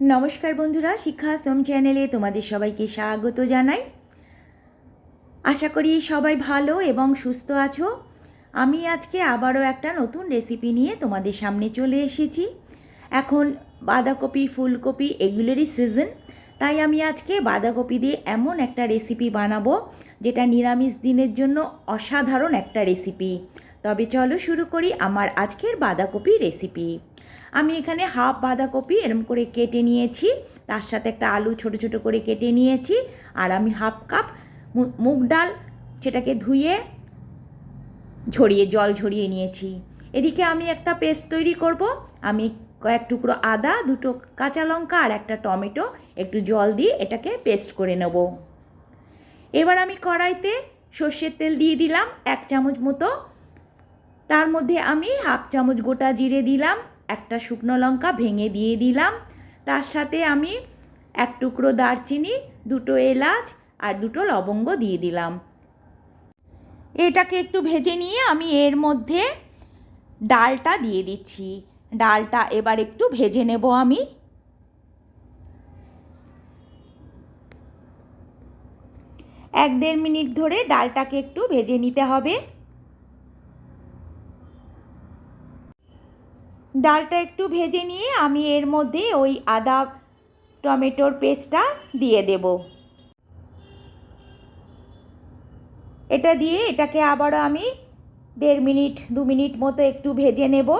নমস্কার বন্ধুরা শিক্ষাশ্রম চ্যানেলে তোমাদের সবাইকে স্বাগত জানাই। আশা করি সবাই ভালো এবং সুস্থ আছো। আমি আজকে আবারও একটা নতুন রেসিপি নিয়ে তোমাদের সামনে চলে এসেছি। এখন বাঁধাকপি, ফুলকপি এগুলোরই সিজন তাই আমি আজকে বাঁধাকপি দিয়ে এমন একটা রেসিপি বানাবো, যেটা নিরামিষ দিনের জন্য অসাধারণ একটা রেসিপি তবে চলো শুরু করি আমার আজকের বাঁধাকপি রেসিপি আমি এখানে হাফ বাঁধাকপি এরম করে কেটে নিয়েছি, তার সাথে একটা আলু ছোট ছোট করে কেটে নিয়েছি, আর আমি হাফ কাপ মুগ ডাল সেটাকে ধুয়ে ঝরিয়ে, জল ঝরিয়ে নিয়েছি। এদিকে আমি একটা পেস্ট তৈরি করব। আমি কয়েক টুকরো আদা, দুটো কাঁচা লঙ্কা আর একটা টমেটো, একটু জল দিয়ে এটাকে পেস্ট করে নেব। এবার আমি কড়াইতে সর্ষের তেল দিয়ে দিলাম এক চামচ মতো তার মধ্যে আমি হাফ চামচ গোটা জিরে দিলাম, একটা শুকনো লঙ্কা ভেঙে দিয়ে দিলাম। তার সাথে আমি এক টুকরো দারচিনি, দুটো এলাচ আর দুটো লবঙ্গ দিয়ে দিলাম। এটাকে একটু ভেজে নিয়ে আমি এর মধ্যে ডালটা দিয়ে দিচ্ছি। ডালটা এবার একটু ভেজে নেব আমি। এক দেড় মিনিট ধরে ডালটাকে একটু ভেজে নিতে হবে। ডালটা একটু ভেজে নিয়ে আমি এর মধ্যে ওই আদা টমেটোর পেস্টটা দিয়ে দেব। এটা দিয়ে এটাকে আবারও আমি দেড় মিনিট, দু মিনিট মতো একটু ভেজে নেব।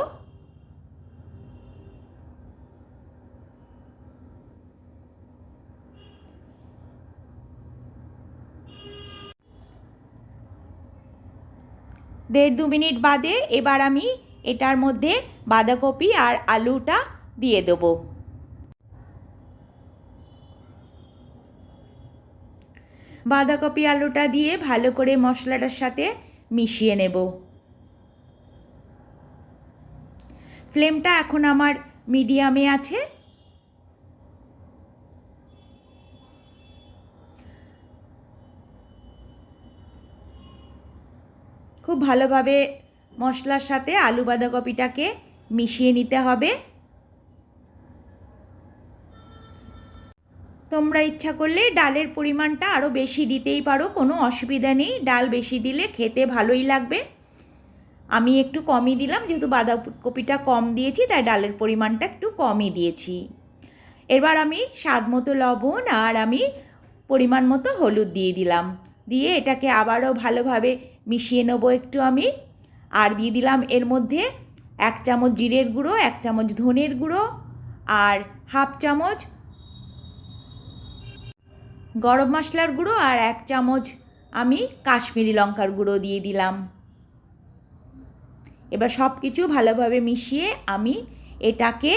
দেড় দু মিনিট বাদে এবার আমি এটার মধ্যে বাঁধাকপি আর আলুটা দিয়ে দেবো। বাঁধাকপি আলুটা দিয়ে ভালো করে মশলাটার সাথে মিশিয়ে নেব। ফ্লেমটা এখন আমার মিডিয়ামে আছে। খুব ভালোভাবে মশলার সাথে আলু বাঁধাকপিটাকে মিশিয়ে নিতে হবে। তোমরা ইচ্ছা করলে ডালের পরিমাণটা আরও বেশি দিতেই পারো, কোনো অসুবিধা নেই। ডাল বেশি দিলে খেতে ভালোই লাগবে। আমি একটু কমই দিলাম, যেহেতু বাঁধাকপিটা কম দিয়েছি, তাই ডালের পরিমাণটা একটু কমই দিয়েছি। এবার আমি স্বাদ মতো লবণ আর আমি পরিমাণ মতো হলুদ দিয়ে দিলাম। দিয়ে এটাকে আবারও ভালোভাবে মিশিয়ে নেব একটু আমি। আর দিয়ে দিলাম এর মধ্যে এক চামচ জিরের গুঁড়ো, এক চামচ ধনের গুঁড়ো আর হাফ চামচ গরম মশলার গুঁড়ো আর এক চামচ আমি কাশ্মীরি লঙ্কার গুঁড়ো দিয়ে দিলাম। এবার সব কিছু ভালোভাবে মিশিয়ে আমি এটাকে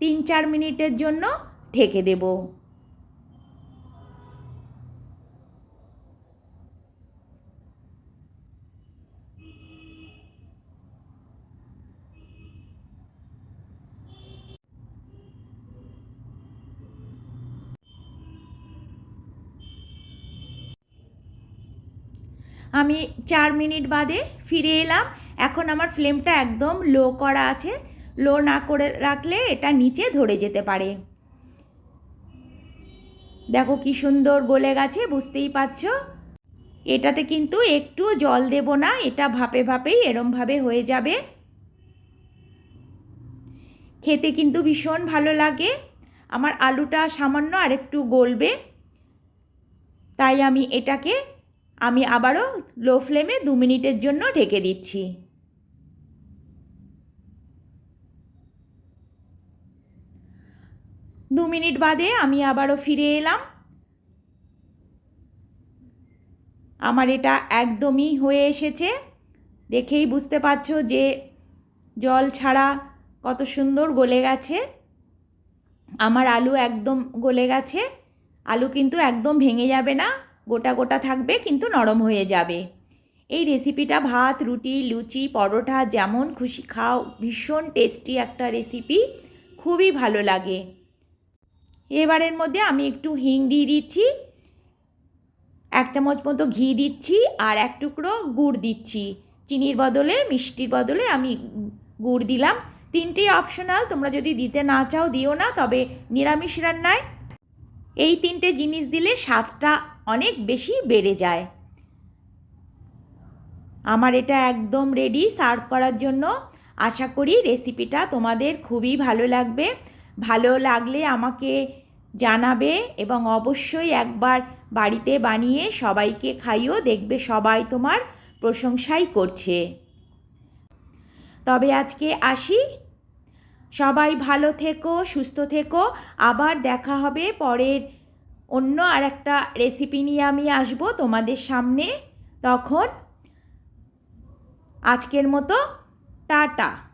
তিন চার মিনিটের জন্য ঢেকে দেব। আমি চার মিনিট বাদে ফিরে এলাম। এখন আমার ফ্লেমটা একদম লো করা আছে। লো না করে রাখলে এটা নিচে ধরে যেতে পারে। দেখো কি সুন্দর গলে গেছে, বুঝতেই পারছ? এটাতে কিন্তু একটু জল দেব না, এটা ভাপে ভাপেই এরমভাবে হয়ে যাবে। খেতে কিন্তু ভীষণ ভালো লাগে। আমার আলুটা সামান্য আরেকটু গলবে। তাই আমি এটাকে আমি আবারও লো ফ্লেমে দু মিনিটের জন্য ঢেকে দিচ্ছি। দু মিনিট বাদে আমি আবারও ফিরে এলাম। আমার এটা একদমই হয়ে এসেছে। দেখেই বুঝতে পারছ যে জল ছাড়া কত সুন্দর গলে গেছে। আমার আলু একদম গলে গেছে। আলু কিন্তু একদম ভেঙে যাবে না। গোটা গোটা থাকবে, কিন্তু নরম হয়ে যাবে। এই রেসিপিটা ভাত, রুটি, লুচি, পরোটা যেমন খুশি খাও, ভীষণ টেস্টি একটা রেসিপি খুবই ভালো লাগে। এবারের মধ্যে আমি একটু হিং দিয়ে দিচ্ছি, এক চামচ মতো ঘি দিচ্ছি আর এক টুকরো গুড় দিচ্ছি। চিনির বদলে, মিষ্টির বদলে আমি গুড় দিলাম। তিনটেই অপশনাল তোমরা যদি দিতে না চাও দিও না, তবে নিরামিষ রান্নায় এই তিনটে জিনিস দিলে স্বাদটা অনেক বেশি বেড়ে যায়। আমার এটা একদম রেডি সার্ভ করার জন্য। আশা করি রেসিপিটা তোমাদের খুবই ভালো লাগবে। ভালো লাগলে আমাকে জানাবে এবং অবশ্যই একবার বাড়িতে বানিয়ে সবাইকে খাইও দেখবে সবাই তোমার প্রশংসাই করছে। তবে আজকে আসি। সবাই ভালো থেকো, সুস্থ থেকো। আবার দেখা হবে পরের অন্য আর একটা রেসিপি নিয়ে আমি আসব তোমাদের সামনে তখন আজকের মতো টাটা।